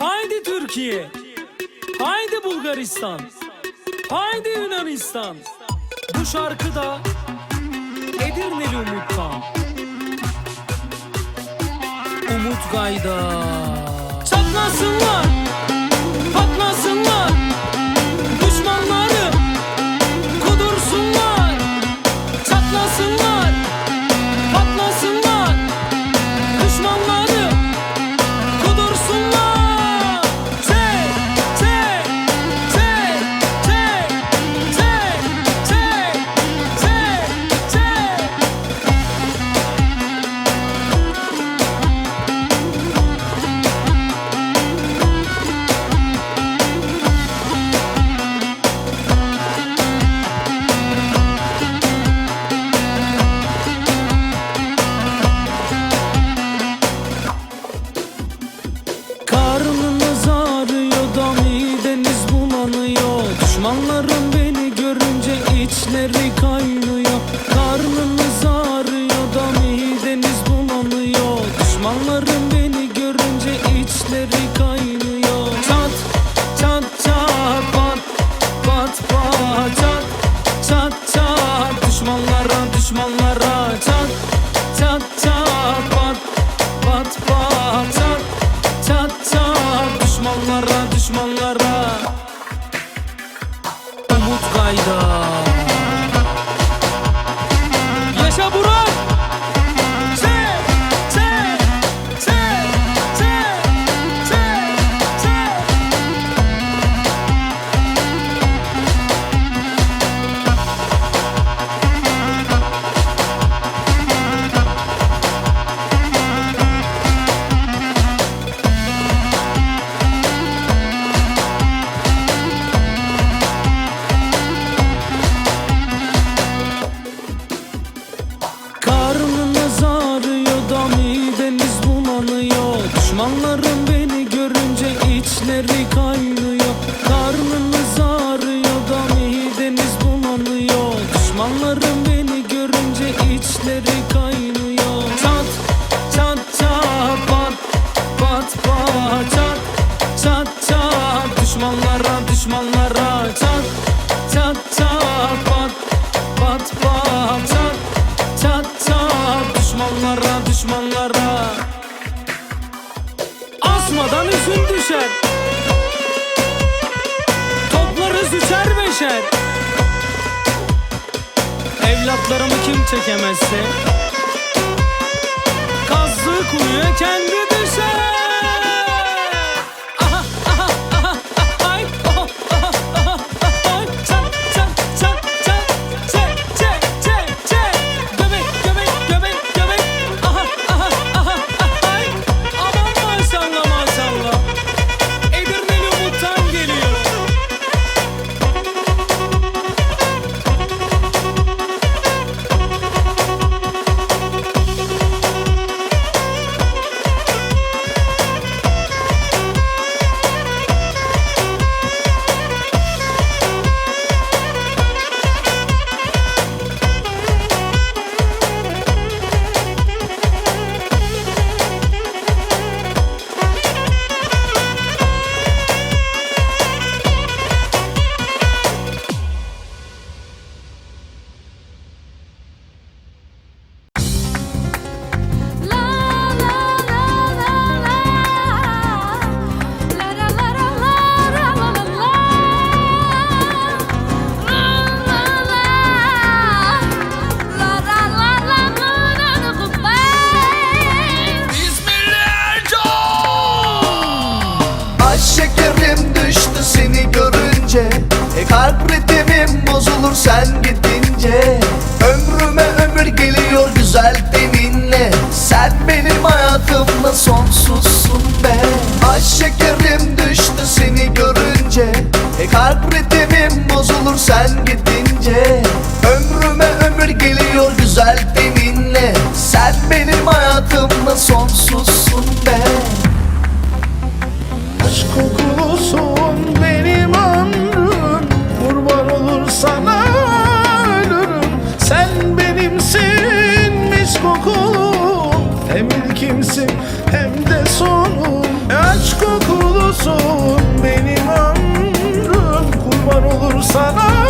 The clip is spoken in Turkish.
Haydi Türkiye. Haydi Bulgaristan. Haydi Yunanistan. Bu şarkıda Edirneli Umut'tan. Umut Gayda. Çatlasınlar. ateşleri kaynıyor Karnımız ağrıyor da mideniz bulanıyor. Düşmanlarım beni görünce içleri kaynıyor. Çat çat çat pat pat pat Çat çat çat. Düşmanlara düşmanlara. Anlarım düşer. Evlatlarımı kim çekemezse Kazdığı kuyuya kendi de Kalp ritimim bozulur sen gidince. Ömrüme ömür geliyor güzel deninle Sen benim hayatımda sonsuzsun be. Aş şekerim düştü seni görünce. E Kalp ritimim bozulur sen gidince. Ömrüme ömür geliyor güzel deninle Jerusalem.